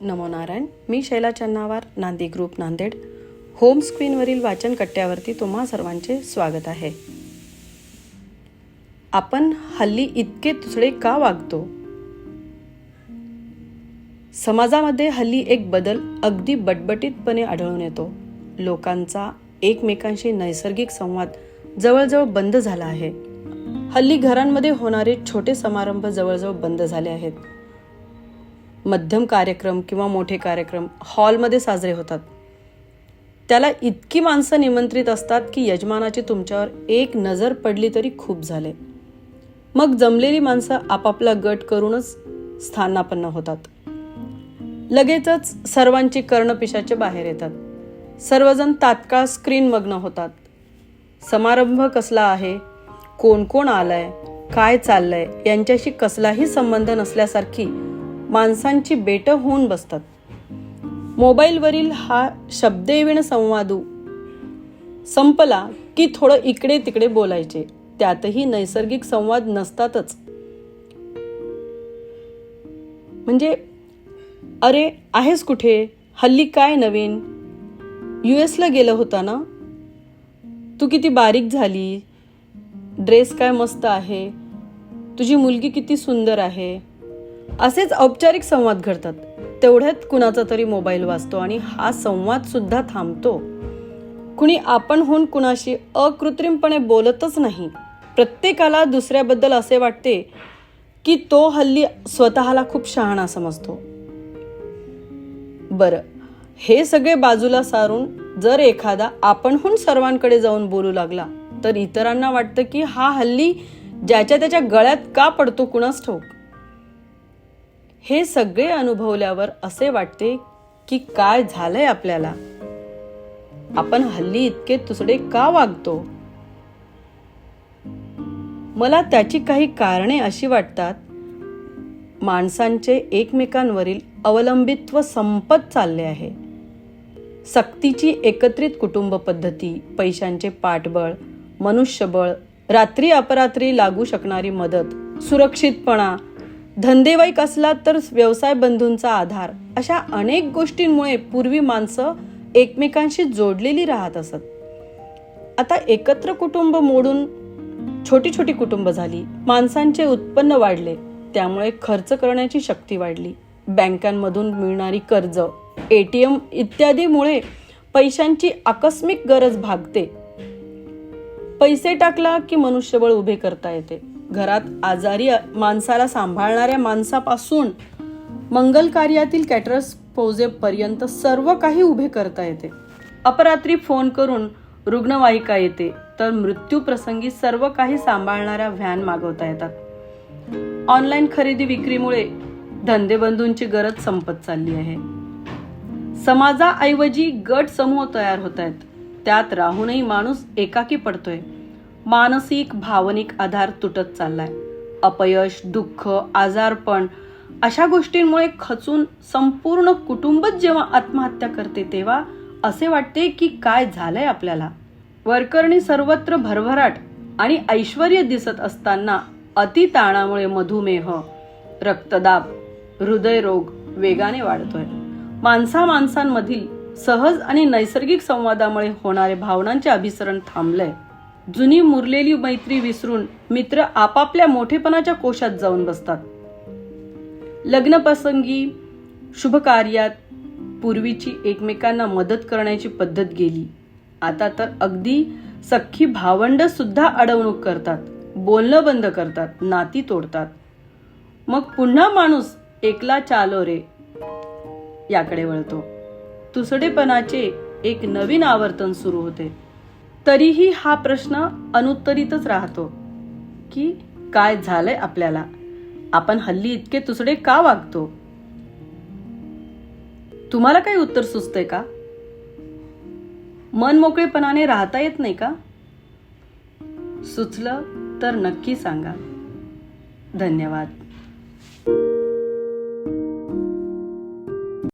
नमो नारायण मी Shaila Channawar Nandi group Nanded. Home स्क्रीनवरील वाचन कट्ट्यावरती तुम्हा सर्वांचे स्वागत आहे. आपण हल्ली इतके तुसडे का वागतो? समाजामध्ये हल्ली एक बदल अगदी बटबटीतपणे आढळून येतो. लोकांचा एकमेकांशी नैसर्गिक संवाद जवळजवळ बंद झाला आहे. हल्ली घरांमध्ये होणारे छोटे समारंभ जवळजवळ बंद झाले आहेत. मध्यम कार्यक्रम किंवा मोठे कार्यक्रम हॉलमध्ये साजरे होतात. त्याला इतकी माणसं निमंत्रित असतात की यजमानाची तुमच्यावर एक नजर पडली तरी खूप झाले. मग जमलेली माणसं आपापला गट करूनच स्थानापन्न होतात. लगेचच सर्वांची कर्णपिशाचे बाहेर येतात. सर्वजण तात्काळ स्क्रीन मग्न होतात. समारंभ कसला आहे? कोण कोण आलाय? काय चाललंय? यांच्याशी कसलाही संबंध नसल्यासारखी माणसांची बेटं होऊन बसतात. मोबाईलवरील हा शब्देविण संवादू संपला की थोडं इकडे तिकडे बोलायचे. त्यातही नैसर्गिक संवाद नसतातच. म्हणजे अरे आहेस कुठे? हल्ली काय नवीन? यू एसला गेलं होता ना? तू किती बारीक झाली? ड्रेस काय मस्त आहे? तुझी मुलगी किती सुंदर आहे? असेच औपचारिक संवाद घडतात. तेवढ्यात कुणाचा तरी मोबाईल वाचतो आणि हा संवाद सुद्धा थांबतो. कुणी आपणहून कुणाशी अकृत्रिमपणे बोलतच नाही. प्रत्येकाला दुसऱ्याबद्दल असे वाटते की तो हल्ली स्वतःला खूप शहाणा समजतो. बरं हे सगळे बाजूला सारून जर एखादा आपणहून सर्वांकडे जाऊन बोलू लागला तर इतरांना वाटतं की हा हल्ली ज्याच्या त्याच्या गळ्यात का पडतो कुणास ठाऊक? हे सगळे अनुभवल्यावर असे वाटते की काय झालंय आपल्याला? आपण हल्ली इतके तुसडे का वागतो? मला त्याची काही कारणे अशी वाटतात. माणसांचे एकमेकांवरील अवलंबित्व संपत चालले आहे. सक्तीची एकत्रित कुटुंब पद्धती पैशांचे पाठबळ मनुष्यबळ रात्री अपरात्री लागू शकणारी मदत सुरक्षितपणा धंदेवाईक असला तर व्यवसाय बंधूंचा आधार. अशा अनेक गोष्टींमुळे पूर्वी माणसं एकमेकांशी जोडलेली राहत असत. आता एकत्र कुटुंब मोडून छोटी छोटी कुटुंब झाली. माणसांचे उत्पन्न वाढले. त्यामुळे खर्च करण्याची शक्ती वाढली. बँकांमधून मिळणारी कर्ज एटीएम इत्यादीमुळे पैशांची आकस्मिक गरज भागते. पैसे टाकला की मनुष्यबळ उभे करता येते. घरात आजारी माणसाला सांभाळणाऱ्या माणसापासून मंगल कार्यातील कॅटरस पोजेपर्यंत सर्व काही उभे करता येते. अपरात्री फोन करून रुग्णवाहिका येते तर मृत्यू प्रसंगी सर्व काही सांभाळणाऱ्या व्हॅन मागवता येतात. ऑनलाईन खरेदी विक्रीमुळे धंदेबंधूंची गरज संपत चालली आहे. समाजाऐवजी गट समूह तयार होत आहेत. त्यात राहूनही माणूस एकाकी पडतोय. मानसिक भावनिक आधार तुटत चाललाय. अपयश दुःख आजारपण अशा गोष्टींमुळे खचून संपूर्ण कुटुंबच जेव्हा आत्महत्या करते तेव्हा असे वाटते की काय झालंय आपल्याला. वरकरणी सर्वत्र भरभराट आणि ऐश्वर दिसत असताना अतिताणामुळे मधुमेह रक्तदाब हृदयरोग वेगाने वाढतोय. माणसा माणसांमधील सहज आणि नैसर्गिक संवादामुळे होणारे भावनांचे अभिसरण थांबलंय. जुनी मुरलेली मैत्री विसरून मित्र आपापल्या मोठेपणाच्या कोशात जाऊन बसतात. लग्नप्रसंगी शुभकार्यात पूर्वीची एकमेकांना मदत करण्याची पद्धत गेली. आता तर अगदी सख्खी भावंड सुद्धा अडवणूक करतात बोलणं बंद करतात नाती तोडतात. मग पुन्हा माणूस एकला चालो रे याकडे वळतो. तुसडेपणाचे एक नवीन आवर्तन सुरू होते. तरीही हा प्रश्न अनुत्तरितच राहतो की काय झालंय आपल्याला? आपण हल्ली इतके तुसडे का वागतो? तुम्हाला काही उत्तर सुचतंय का? मन मोकळेपणाने राहता येत नाही का? सुचलं तर नक्की सांगा. धन्यवाद.